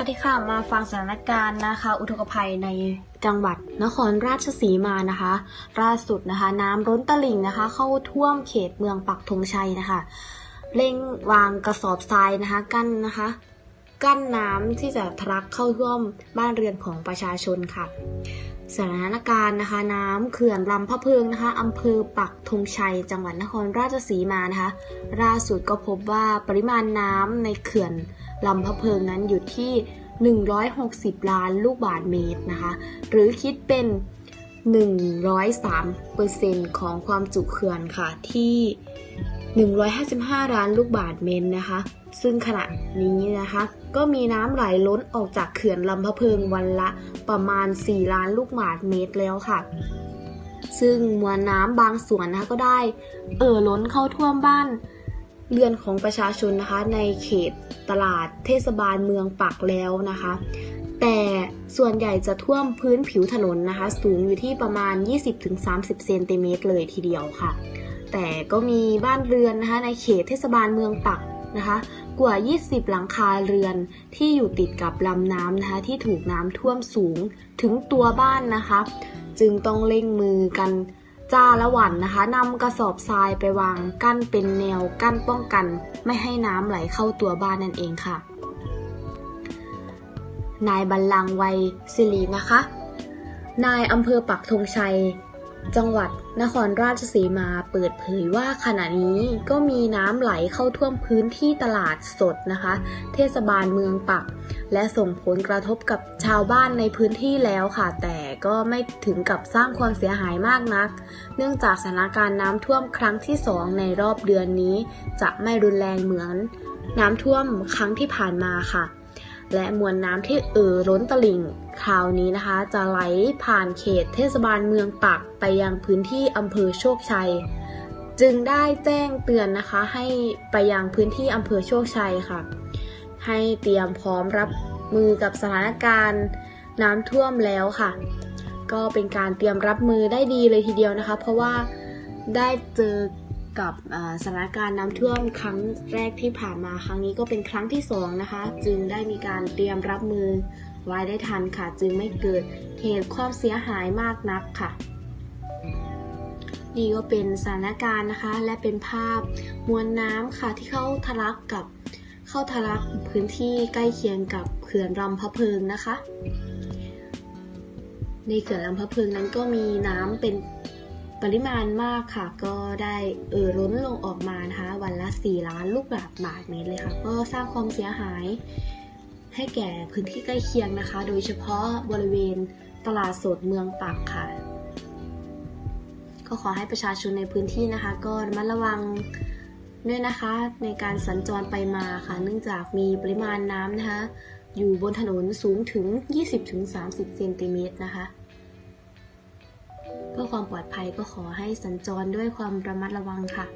สวัสดีค่ะ มาฟังสถานการณ์นะคะ อุทกภัยในจังหวัดนครราชสีมานะคะล่าสุดนะคะ น้ำล้นตลิ่งนะคะ เข้าท่วมเขตเมืองปักธงชัยนะคะ เร่งวางกระสอบทรายนะคะกั้นนะคะ กั้นน้ำที่จะทะลักเข้าท่วมบ้านเรือนของประชาชนค่ะ สถานการณ์นะคะ น้ำเขื่อนลำพะเพิงนะคะอำเภอปักธงชัย จังหวัดนครราชสีมานะคะล่าสุดก็พบว่าปริมาณน้ำในเขื่อน ลำพะเพิงนั้นอยู่ที่ 160 ล้านลูกบาศก์เมตรนะคะ หรือคิดเป็น 103%ของความจุเขื่อนค่ะที่ 155 ล้านลูกบาศก์เมตรนะคะ ซึ่งขณะนี้นะคะ ก็มีน้ำไหลล้นออกจากเขื่อนลำพะเพิงวันละประมาณ 4 ล้านลูกบาศก์เมตรแล้วค่ะซึ่งมวลน้ำบางส่วนนะคะก็ได้ เอ่อล้นเข้าท่วมบ้าน เรือนของประชาชนนะคะในเขตตลาดเทศบาลเมืองปักแล้วนะคะ แต่ส่วนใหญ่จะท่วมพื้นผิวถนนนะคะ สูงอยู่ที่ประมาณ 20-30 เซนติเมตรเลยทีเดียวค่ะ แต่ก็มีบ้านเรือนนะคะในเขตเทศบาลเมืองปักนะคะ กว่า 20 หลังคาเรือนที่อยู่ติดกับลำน้ำนะคะที่ถูกน้ำท่วมสูงถึงตัวบ้านนะคะ จึงต้องเร่งมือกัน จ้าละหวันนะคะนำกระสอบทรายไปวางกั้นเป็นแนวกั้นป้องกัน ไม่ให้น้ำไหลเข้าตัวบ้านนั่นเองค่ะ นายบรรลังวัยสิรินะคะ นายอำเภอปักธงชัย จังหวัดนครราชสีมาเปิดเผยว่าขณะนี้ก็มีน้ำไหลเข้าท่วมพื้นที่ตลาดสดนะคะ เทศบาลเมืองปัก และส่งผลกระทบกับชาวบ้านในพื้นที่แล้วค่ะ แต่ก็ไม่ถึงกับสร้างความเสียหายมากนัก เนื่องจากสถานการณ์น้ำท่วมครั้งที่สองในรอบเดือนนี้ จะไม่รุนแรงเหมือน น้ำท่วมครั้งที่ผ่านมาค่ะ และมวลน้ำที่เอ่อล้นตลิ่งคราวนี้นะคะ จะไหลผ่านเขตเทศบาลเมืองปักไปยังพื้นที่อำเภอโชคชัย จึงได้แจ้งเตือนนะคะให้ไปยังพื้นที่อำเภอโชคชัยค่ะ ให้เตรียมพร้อมรับมือกับสถานการณ์น้ำท่วมแล้วค่ะ ก็เป็นการเตรียมรับมือได้ดีเลยทีเดียวนะคะ เพราะว่าได้เจอ กับสถานการณ์น้ำท่วมครั้งแรกที่ผ่านมาครั้งนี้ก็เป็นครั้งที่สองนะคะ จึงได้มีการเตรียมรับมือไว้ได้ทันค่ะ จึงไม่เกิดเหตุความเสียหายมากนักค่ะนี่ก็เป็นสถานการณ์นะคะ และเป็นภาพมวลน้ำค่ะที่เข้าทะลักกับเข้าทะลักพื้นที่ใกล้เคียงกับเขื่อนลำพะเพิงนะคะ ในเขื่อนลำพะเพิงนั้นก็มีน้ำเป็น ปริมาณมากค่ะ ก็ได้เอ่อล้นลงออกมานะคะ วันละ 4 ล้านลูกบาศก์เมตรเลยค่ะ ก็สร้างความเสียหายให้แก่พื้นที่ใกล้เคียงนะคะ โดยเฉพาะบริเวณตลาดสดเมืองปักค่ะ ก็ขอให้ประชาชนในพื้นที่นะคะ ก็ระมัดระวังด้วยนะคะในการสัญจรไปมาค่ะ เนื่องจากมีปริมาณน้ำนะคะ อยู่บนถนนสูงถึง 20-30 เซนติเมตรนะคะ เพื่อความปลอดภัยก็ขอให้สัญจรด้วยความระมัดระวังค่ะ